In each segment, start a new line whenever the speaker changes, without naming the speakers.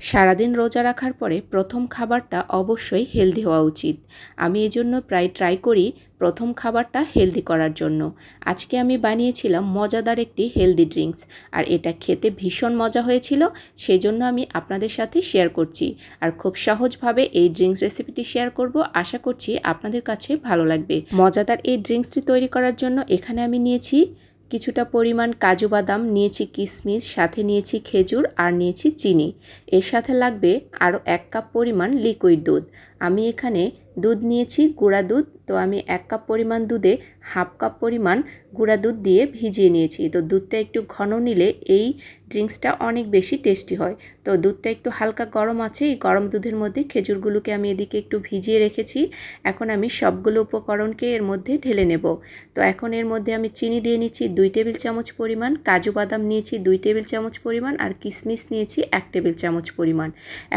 সারাদিন রোজা রাখার পরে প্রথম খাবারটা অবশ্যই হেলদি হওয়া উচিত। আমি এই জন্য প্রায় ট্রাই করি প্রথম খাবারটা হেলদি করার জন্য। আজকে আমি বানিয়েছিলাম মজাদার একটি হেলদি ড্রিঙ্কস, আর এটা খেতে ভীষণ মজা হয়েছিল সেই জন্য আমি আপনাদের সাথে শেয়ার করছি। আর খুব সহজভাবে এই ড্রিঙ্কস রেসিপিটি শেয়ার করব, আশা করছি আপনাদের কাছে ভালো লাগবে। মজাদার এই ড্রিঙ্কসটি তৈরি করার জন্য এখানে আমি নিয়েছি কিছুটা পরিমাণ কাজু বাদাম, নিয়েছি কিশমিশ সাথে নিয়েছি খেজুর আর নিয়েছি চিনি। এর সাথে লাগবে আরও এক কাপ পরিমাণ লিকুইড দুধ। আমি এখানে দুধ নিয়েছি, গুঁড়া দুধ। তো আমি এক কাপ পরিমাণ দুধে হাফ কাপ পরিমাণ গুঁড়া দুধ দিয়ে ভিজিয়ে নিয়েছি। তো দুধটা একটু ঘন নিলে এই ড্রিঙ্কসটা অনেক বেশি টেস্টি হয়। তো দুধটা একটু হালকা গরম আছে, এই গরম দুধের মধ্যে খেজুরগুলোকে আমি এদিকে একটু ভিজিয়ে রেখেছি। এখন আমি সবগুলো উপকরণকে এর মধ্যে ঢেলে নেব। তো এখন এর মধ্যে আমি চিনি দিয়ে নিচ্ছি দুই টেবিল চামচ পরিমাণ, কাজু বাদাম নিয়েছি দুই টেবিল চামচ পরিমাণ আর কিশমিশ নিয়েছি এক টেবিল চামচ পরিমাণ।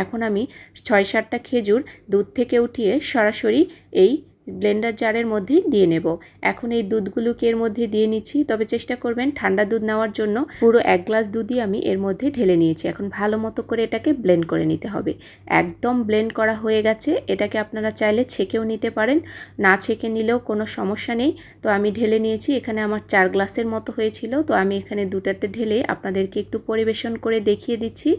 এখন আমি ছয় সাতটা খেজুর দুধ থেকে উঠিয়ে সরাসরি এই ব্লেন্ডার জারের মধ্যেই দিয়ে নেব। এখন এই দুধগুলোকে এর মধ্যে দিয়ে নিচ্ছি? তবে চেষ্টা করবেন ঠান্ডা দুধ নেওয়ার জন্য। পুরো এক গ্লাস দুধই আমি এর মধ্যে ঢেলে নিয়েছি। এখন ভালো মতো করে এটাকে ব্লেন্ড করে নিতে হবে। একদম ব্লেন্ড করা হয়ে গেছে। এটাকে আপনারা চাইলে ছেঁকেও নিতে পারেন। না ছেঁকে নিলেও কোনো সমস্যা নেই। তো আমি ঢেলে নিয়েছি। এখানে আমার চার গ্লাসের মতো হয়েছিল। তো আমি এখানে দুটাতে ঢেলে আপনাদেরকে একটু পরিবেশন করে দেখিয়ে দিচ্ছি।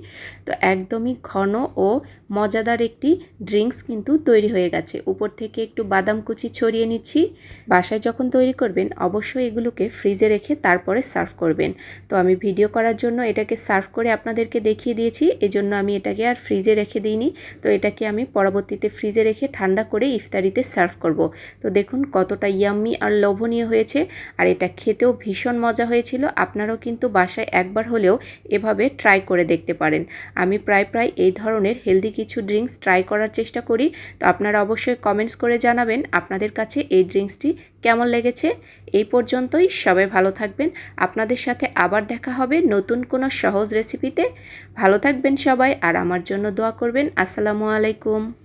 তো একদমই ঘন ও মজাদার একটি ড্রিঙ্কস কিন্তু তৈরি হয়ে গেছে। উপর থেকে একটু বাদাম বাদাম কুচি ছড়িয়ে নিচ্ছি। বাসায় যখন তৈরি করবেন, অবশ্যই এগুলোকে ফ্রিজে রেখে তারপরে সার্ভ করবেন। তো আমি ভিডিও করার জন্য এটাকে সার্ভ করে আপনাদেরকে দেখিয়ে দিয়েছি, এজন্য আমি এটাকে আর ফ্রিজে রেখে দিইনি। তো এটাকে আমি পরবর্তীতে ফ্রিজে রেখে ঠান্ডা করে ইফতারিতে সার্ভ করব। তো দেখুন কতটা ইয়াম্মি আর লোভনীয় হয়েছে। আর এটা খেতেও ভীষণ মজা হয়েছিল। আপনারাও কিন্তু বাসায় একবার হলেও এভাবে ট্রাই করে দেখতে পারেন। আমি প্রায় প্রায় এই ধরনের হেলদি কিছু ড্রিঙ্কস ট্রাই করার চেষ্টা করি। তো আপনারা অবশ্যই কমেন্টস করে জানাবেন আপনাদের কাছে এই ড্রিঙ্কসটি কেমন লেগেছে? এই পর্যন্তই। সবাই ভালো থাকবেন। আপনাদের সাথে আবার দেখা হবে নতুন কোনো সহজ রেসিপিতে। ভালো থাকবেন সবাই আর আমার জন্য দোয়া করবেন। আসসালামু আলাইকুম।